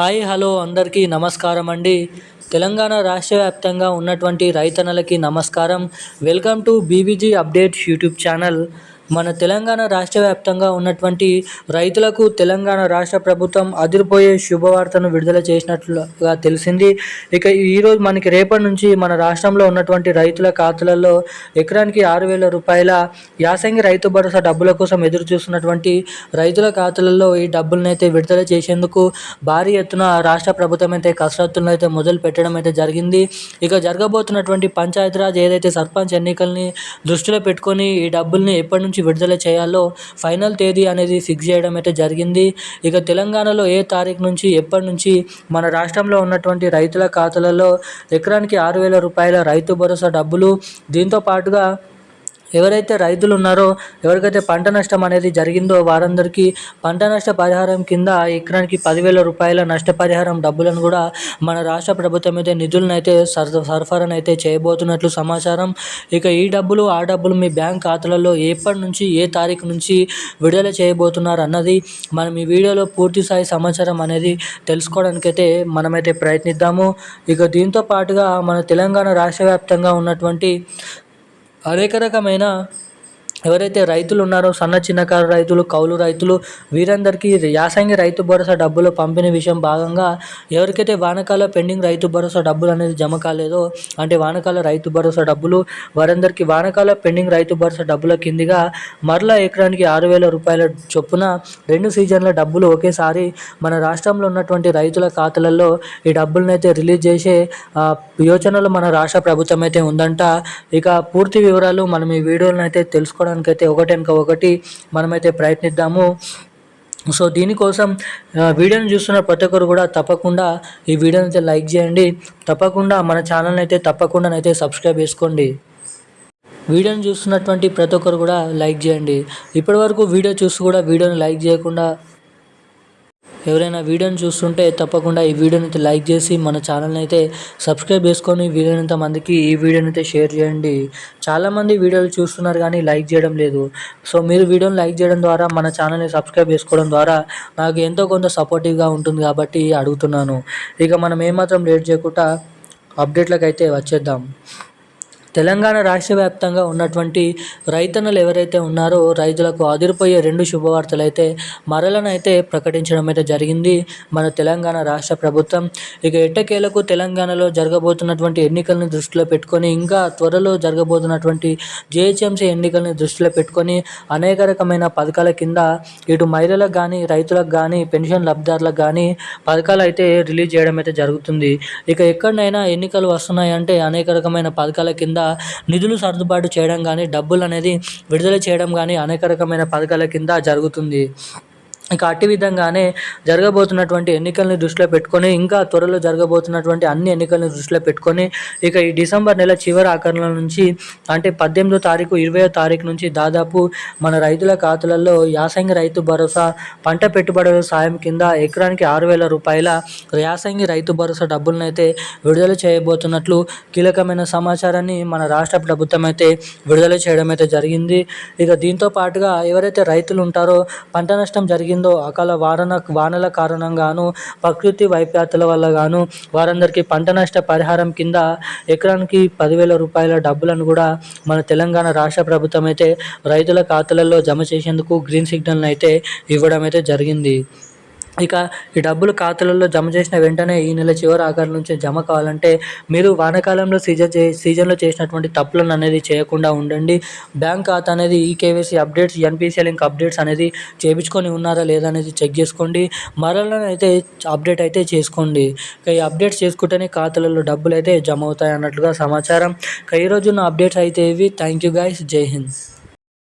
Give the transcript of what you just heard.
Hi hello అందరికీ నమస్కారం అండి. తెలంగాణ రాష్ట్ర వ్యాప్తంగా ఉన్నటువంటి రైతన్నలకి నమస్కారం. Welcome to BBG updates YouTube channel. మన తెలంగాణ రాష్ట్ర వ్యాప్తంగా ఉన్నటువంటి రైతులకు తెలంగాణ రాష్ట్ర ప్రభుత్వం అదిరిపోయే శుభవార్తను విడుదల చేసినట్లుగా తెలిసింది. ఇక ఈరోజు మనకి రేపటి నుంచి మన రాష్ట్రంలో ఉన్నటువంటి రైతుల ఖాతాలలో ఎకరానికి ఆరు వేల రూపాయల యాసంగి రైతు భరోసా డబ్బుల కోసం ఎదురు చూస్తున్నటువంటి రైతుల ఖాతాలలో ఈ డబ్బులను అయితే విడుదల చేసేందుకు భారీ ఎత్తున రాష్ట్ర ప్రభుత్వం అయితే కసరత్తులను అయితే మొదలు పెట్టడం అయితే జరిగింది. ఇక జరగబోతున్నటువంటి పంచాయతీరాజ్ ఏదైతే సర్పంచ్ ఎన్నికల్ని దృష్టిలో పెట్టుకొని ఈ డబ్బుల్ని ఎప్పటి నుంచి విడుదల చేయాలో ఫైనల్ తేదీ అనేది ఫిక్స్ చేయడం అయితే జరిగింది. ఇక తెలంగాణలో ఏ తారీఖు నుంచి ఎప్పటి నుంచి మన రాష్ట్రంలో ఉన్నటువంటి రైతుల ఖాతాలలో ఎకరానికి ఆరు వేల రూపాయల రైతు భరోసా డబ్బులు దీంతో పాటుగా ఎవరైతే రైతులు ఉన్నారో ఎవరికైతే పంట నష్టం అనేది జరిగిందో వారందరికీ పంట నష్ట పరిహారం కింద ఎకరానికి పదివేల రూపాయల నష్టపరిహారం డబ్బులను కూడా మన రాష్ట్ర ప్రభుత్వం అయితే నిధులను అయితే సరఫరాను అయితే చేయబోతున్నట్లు సమాచారం. ఇక ఈ డబ్బులు ఆ డబ్బులు మీ బ్యాంక్ ఖాతాలలో ఎప్పటి నుంచి ఏ తారీఖు నుంచి విడుదల చేయబోతున్నారు అన్నది మనం ఈ వీడియోలో పూర్తి స్థాయి సమాచారం అనేది తెలుసుకోవడానికైతే మనమైతే ప్రయత్నిద్దాము. ఇక దీంతో పాటుగా మన తెలంగాణ రాష్ట్ర వ్యాప్తంగా ఉన్నటువంటి అనేక రకమైన ఎవరైతే రైతులు ఉన్నారో సన్న చిన్నకారు రైతులు కౌలు రైతులు వీరందరికీ యాసంగి రైతు భరోసా డబ్బులు పంపిణీ విషయం భాగంగా ఎవరికైతే వానకాల పెండింగ్ రైతు భరోసా డబ్బులు అనేది జమ కాలేదో అంటే వానకాల రైతు భరోసా డబ్బులు వారందరికీ వానకాల పెండింగ్ రైతు భరోసా డబ్బుల కిందిగా మరలా ఎకరానికి ఆరు వేల రూపాయల చొప్పున రెండు సీజన్ల డబ్బులు ఒకేసారి మన రాష్ట్రంలో ఉన్నటువంటి రైతుల ఖాతాలలో ఈ డబ్బులను అయితే రిలీజ్ చేసే యోచనలు మన రాష్ట్ర ప్రభుత్వం అయితే ఉందంట. ఇక పూర్తి వివరాలు మనం ఈ వీడియోలను అయితే తెలుసుకోవడం అయితే ఒకటి ఒకటి మనమైతే ప్రయత్నిద్దాము. సో దీనికోసం వీడియోని చూస్తున్న ప్రతి ఒక్కరు కూడా తప్పకుండా ఈ వీడియోని అయితే లైక్ చేయండి. తప్పకుండా మన ఛానల్ని అయితే తప్పకుండా అయితే సబ్స్క్రైబ్ చేసుకోండి. వీడియోని చూస్తున్నటువంటి ప్రతి ఒక్కరు కూడా లైక్ చేయండి. ఇప్పటివరకు వీడియో చూసి కూడా వీడియోని లైక్ చేయకుండా ఎవరైనా వీడియోని చూస్తుంటే తప్పకుండా ఈ వీడియోని అయితే లైక్ చేసి మన ఛానల్ని అయితే సబ్స్క్రైబ్ చేసుకొని వీలైనంత మందికి ఈ వీడియోని అయితే షేర్ చేయండి. చాలామంది వీడియోలు చూస్తున్నారు కానీ లైక్ చేయడం లేదు. సో మీరు వీడియోని లైక్ చేయడం ద్వారా మన ఛానల్ని సబ్స్క్రైబ్ చేసుకోవడం ద్వారా నాకు ఎంతో కొంత సపోర్టివ్గా ఉంటుంది కాబట్టి అడుగుతున్నాను. ఇక మనం ఏమాత్రం లేట్ చేయకుండా అప్డేట్లకు అయితే వచ్చేద్దాం. తెలంగాణ రాష్ట్ర వ్యాప్తంగా ఉన్నటువంటి రైతన్నలు ఎవరైతే ఉన్నారో రైతులకు అదిరిపోయే రెండు శుభవార్తలు అయితే మరలనైతే ప్రకటించడం అయితే జరిగింది మన తెలంగాణ రాష్ట్ర ప్రభుత్వం. ఇక ఎట్టకేలకు తెలంగాణలో జరగబోతున్నటువంటి ఎన్నికలను దృష్టిలో పెట్టుకొని ఇంకా త్వరలో జరగబోతున్నటువంటి జిహెచ్ఎంసీ ఎన్నికలను దృష్టిలో పెట్టుకొని అనేక రకమైన పథకాల కింద ఇటు మహిళలకు కానీ రైతులకు కానీ పెన్షన్ లబ్ధిదారులకు కానీ పథకాలు అయితే రిలీజ్ చేయడం అయితే జరుగుతుంది. ఇక ఎక్కడైనా ఎన్నికలు వస్తున్నాయంటే అనేక రకమైన పథకాల కింద నిధులు సర్దుబాటు చేయడం కానీ డబ్బులు అనేది విడుదల చేయడం కానీ అనేక రకమైన పథకాల కింద జరుగుతుంది. ఇక అట్టి విధంగానే జరగబోతున్నటువంటి ఎన్నికలను దృష్టిలో పెట్టుకొని ఇంకా త్వరలో జరగబోతున్నటువంటి అన్ని ఎన్నికలను దృష్టిలో పెట్టుకొని ఇక ఈ డిసెంబర్ నెల చివరి ఆఖరణ నుంచి అంటే పద్దెనిమిదో తారీఖు ఇరవై తారీఖు నుంచి దాదాపు మన రైతుల ఖాతాలలో యాసంగి రైతు భరోసా పంట పెట్టుబడుల సాయం కింద ఎకరానికి ఆరు వేల రూపాయల యాసంగి రైతు భరోసా డబ్బులను అయితే విడుదల చేయబోతున్నట్లు కీలకమైన సమాచారాన్ని మన రాష్ట్ర ప్రభుత్వం అయితే విడుదల చేయడం అయితే జరిగింది. ఇక దీంతో పాటుగా ఎవరైతే రైతులు ఉంటారో పంట నష్టం జరిగింది జరిగిందో అకాల వారన వానల కారణంగాను ప్రకృతి వైపరీత్యాల వల్ల గాను వారందరికీ పంట నష్ట పరిహారం కింద ఎకరానికి పదివేల రూపాయల డబ్బులను కూడా మన తెలంగాణ రాష్ట్ర ప్రభుత్వం అయితే రైతుల ఖాతాలలో జమ చేసేందుకు గ్రీన్ సిగ్నల్ అయితే ఇవ్వడం అయితే జరిగింది. ఇక ఈ డబ్బులు ఖాతాలలో జమ చేసిన వెంటనే ఈ నెల చివరి ఆఖరి నుంచి జమ కావాలంటే మీరు వానాకాలంలో సీజన్ చే సీజన్లో చేసినటువంటి తప్పులను అనేది చేయకుండా ఉండండి. బ్యాంక్ ఖాతా అనేది ఈ KYC updates NPCL link updates అనేది చేయించుకొని ఉన్నారా లేదా అనేది చెక్ చేసుకోండి. మరలా అయితే అప్డేట్ అయితే చేసుకోండి. ఇక ఈ అప్డేట్స్ చేసుకుంటేనే ఖాతాలలో డబ్బులు అయితే జమ అవుతాయి అన్నట్లుగా సమాచారం. ఇక ఈరోజు నా అప్డేట్స్ అయితే ఇవి. థ్యాంక్ యూ గైస్ జై హింద్.